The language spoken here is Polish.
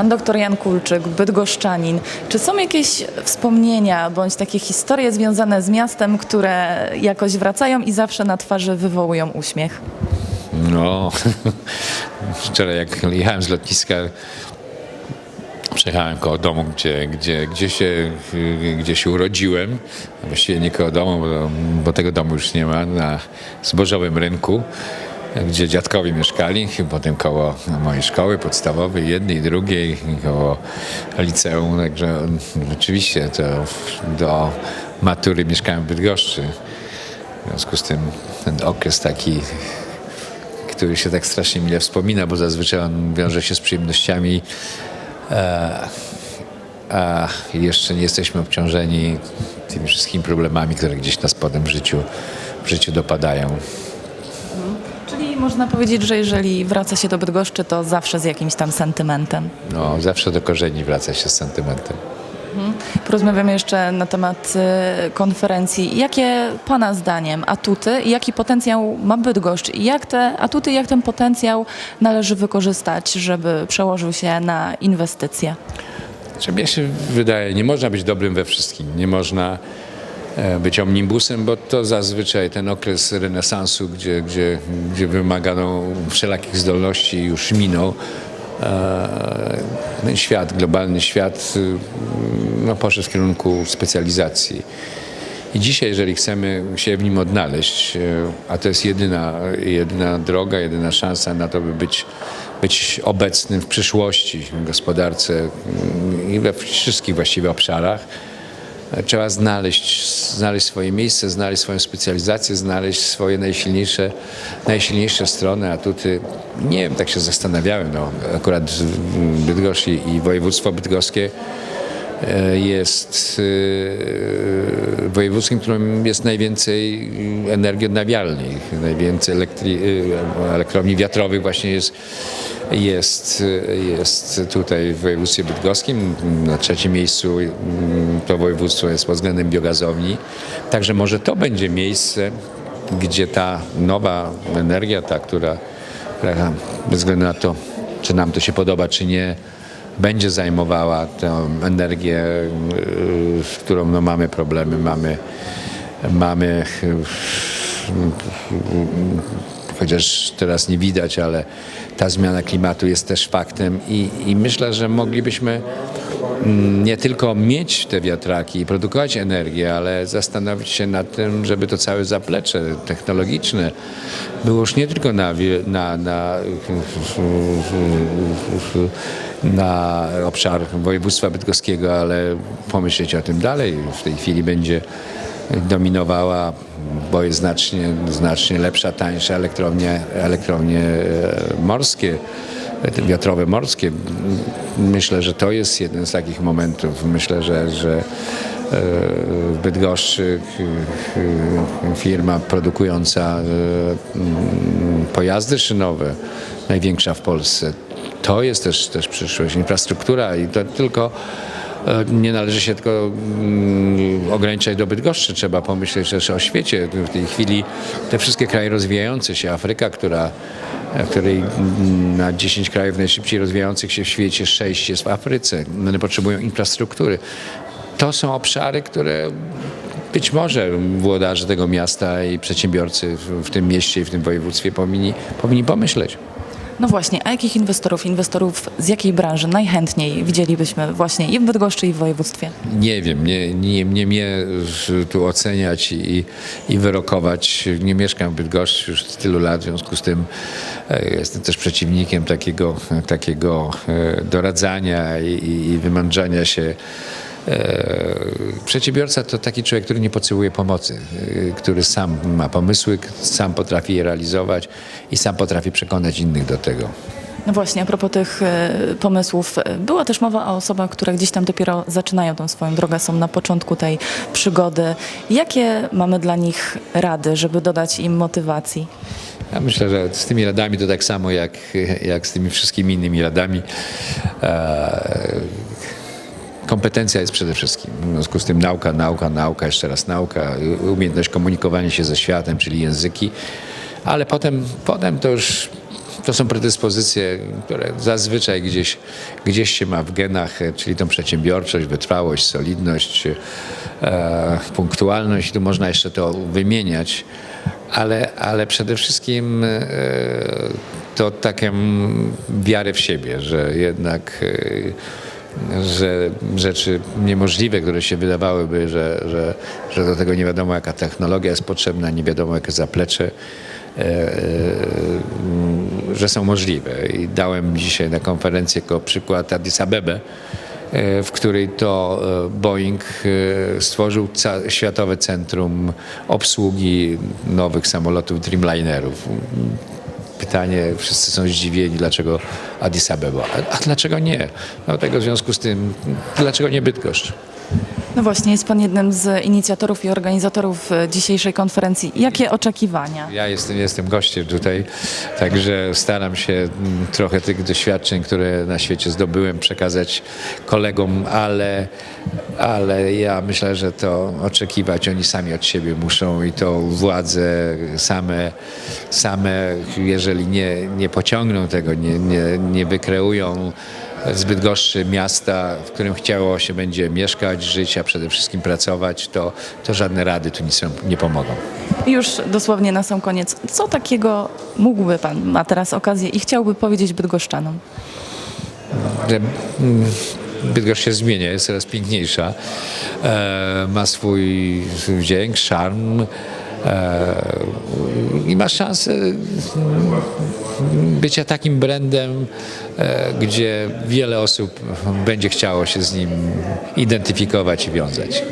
Pan doktor Jan Kulczyk, bydgoszczanin. Czy są jakieś wspomnienia bądź takie historie związane z miastem, które jakoś wracają i zawsze na twarzy wywołują uśmiech? No, wczoraj jak jechałem z lotniska, przejechałem koło domu, gdzie, gdzie, gdzie, się, gdzie się urodziłem. Właściwie nie koło domu, bo, bo tego domu już nie ma, na zbożowym rynku, gdzie dziadkowie mieszkali, potem koło mojej szkoły podstawowej, jednej, drugiej, koło liceum. Także rzeczywiście to do matury mieszkałem w Bydgoszczy. W związku z tym ten okres taki który się tak strasznie mile wspomina, bo zazwyczaj on wiąże się z przyjemnościami, e, a jeszcze nie jesteśmy obciążeni tymi wszystkimi problemami, które gdzieś nas potem w życiu, w życiu dopadają. Można powiedzieć, że jeżeli wraca się do Bydgoszczy, to zawsze z jakimś tam sentymentem. No, zawsze do korzeni wraca się z sentymentem. Porozmawiamy jeszcze na temat y, konferencji. Jakie Pana zdaniem atuty i jaki potencjał ma Bydgoszcz? I jak te atuty, jak ten potencjał należy wykorzystać, żeby przełożył się na inwestycje? Czy mnie się wydaje, nie można być dobrym we wszystkim. Nie można być omnibusem, bo to zazwyczaj ten okres renesansu, gdzie, gdzie, gdzie wymagano wszelakich zdolności już minął. E, Ten świat, globalny świat y, no, poszedł w kierunku specjalizacji. I dzisiaj, jeżeli chcemy się w nim odnaleźć, e, a to jest jedyna, jedyna droga, jedyna szansa na to, by być, być obecnym w przyszłości w gospodarce mm, i we wszystkich właściwie obszarach, e, trzeba znaleźć, znaleźć swoje miejsce, znaleźć swoją specjalizację, znaleźć swoje najsilniejsze, najsilniejsze strony, atuty. Nie wiem, tak się zastanawiałem, no, akurat Bydgoszcz i województwo bydgoskie e, jest e, województwem, którym jest najwięcej energii odnawialnej, najwięcej e, elektrowni wiatrowych właśnie jest, jest, jest tutaj w województwie bydgoskim. Na trzecim miejscu mm, to województwo jest pod względem biogazowni. Także może to będzie miejsce, gdzie ta nowa energia, ta, która, bez względu na to, czy nam to się podoba, czy nie, będzie zajmowała tę energię, y, z którą no, mamy problemy, mamy, mamy y, chociaż teraz nie widać, ale ta zmiana klimatu jest też faktem i, i myślę, że moglibyśmy mm, nie tylko mieć te wiatraki i produkować energię, ale zastanowić się nad tym, żeby to całe zaplecze technologiczne było już nie tylko na, na, na, na obszar województwa bydgoskiego, ale pomyśleć o tym dalej. W tej chwili będzie dominowała, bo jest znacznie, znacznie lepsza, tańsza elektrownie, elektrownie e, morskie, wiatrowe morskie. Myślę, że to jest jeden z takich momentów. Myślę, że, że e, w Bydgoszczy e, firma produkująca pojazdy szynowe, największa w Polsce, to jest też, też przyszłość, infrastruktura i to tylko Nie należy się tylko mm, ograniczać do Bydgoszczy, trzeba pomyśleć też o świecie. W tej chwili te wszystkie kraje rozwijające się, Afryka, która, w której mm, na 10 krajów najszybciej rozwijających się w świecie 6 jest w Afryce. One potrzebują infrastruktury. To są obszary, które być może włodarze tego miasta i przedsiębiorcy w tym mieście i w tym województwie powinni, powinni pomyśleć. No właśnie, a jakich inwestorów, inwestorów z jakiej branży najchętniej widzielibyśmy właśnie i w Bydgoszczy, i w województwie? Nie wiem, nie, nie, nie mnie tu oceniać i, i wyrokować. Nie mieszkam w Bydgoszczy już tylu lat, w związku z tym e, jestem też przeciwnikiem takiego, takiego e, doradzania i, i- i wymądrzania się. E, Przedsiębiorca to taki człowiek, który nie potrzebuje pomocy, e, który sam ma pomysły, sam potrafi je realizować i sam potrafi przekonać innych do tego. No właśnie, a propos tych e, pomysłów, była też mowa o osobach, które gdzieś tam dopiero zaczynają tą swoją drogę, są na początku tej przygody. Jakie mamy dla nich rady, żeby dodać im motywacji? Ja myślę, że z tymi radami to tak samo jak, jak z tymi wszystkimi innymi radami. E, kompetencja jest przede wszystkim. W związku z tym nauka, nauka, nauka, jeszcze raz nauka, umiejętność komunikowania się ze światem, czyli języki, ale potem, potem to już to są predyspozycje, które zazwyczaj gdzieś, gdzieś się ma w genach, e, czyli tą przedsiębiorczość, wytrwałość, solidność, e, punktualność. Tu można jeszcze to wymieniać, ale, ale przede wszystkim e, to taką wiarę w siebie, że jednak e, że rzeczy niemożliwe, które się wydawałyby, że, że, że do tego nie wiadomo jaka technologia jest potrzebna, nie wiadomo jakie zaplecze, e, e, że są możliwe. I dałem dzisiaj na konferencję jako przykład Addis Abebę, e, w której to e, Boeing e, stworzył światowe centrum obsługi nowych samolotów Dreamlinerów. Pytanie, wszyscy są zdziwieni, dlaczego Addis Abeba. A, a dlaczego nie? No tego w związku z tym, dlaczego nie Bydgoszcz? No właśnie, jest Pan jednym z inicjatorów i organizatorów e, dzisiejszej konferencji. Jakie oczekiwania? Ja jestem, jestem gościem tutaj, także staram się mm, trochę tych doświadczeń, które na świecie zdobyłem, przekazać kolegom, ale, ale ja myślę, że to oczekiwać oni sami od siebie muszą i to władze same, same jeżeli nie, nie pociągną tego, nie, nie, nie wykreują zbyt gorszy miasta, w którym chciało się będzie mieszkać, żyć, a przede wszystkim pracować, to, to żadne rady tu nic nie pomogą. Już dosłownie na sam koniec, co takiego mógłby Pan, ma teraz okazję i chciałby powiedzieć bydgoszczanom? mm, Bydgoszcz się zmienia, jest coraz piękniejsza, e, ma swój wdzięk, szarm i ma szansę bycia takim brandem, e, gdzie wiele osób będzie chciało się z nim identyfikować i wiązać.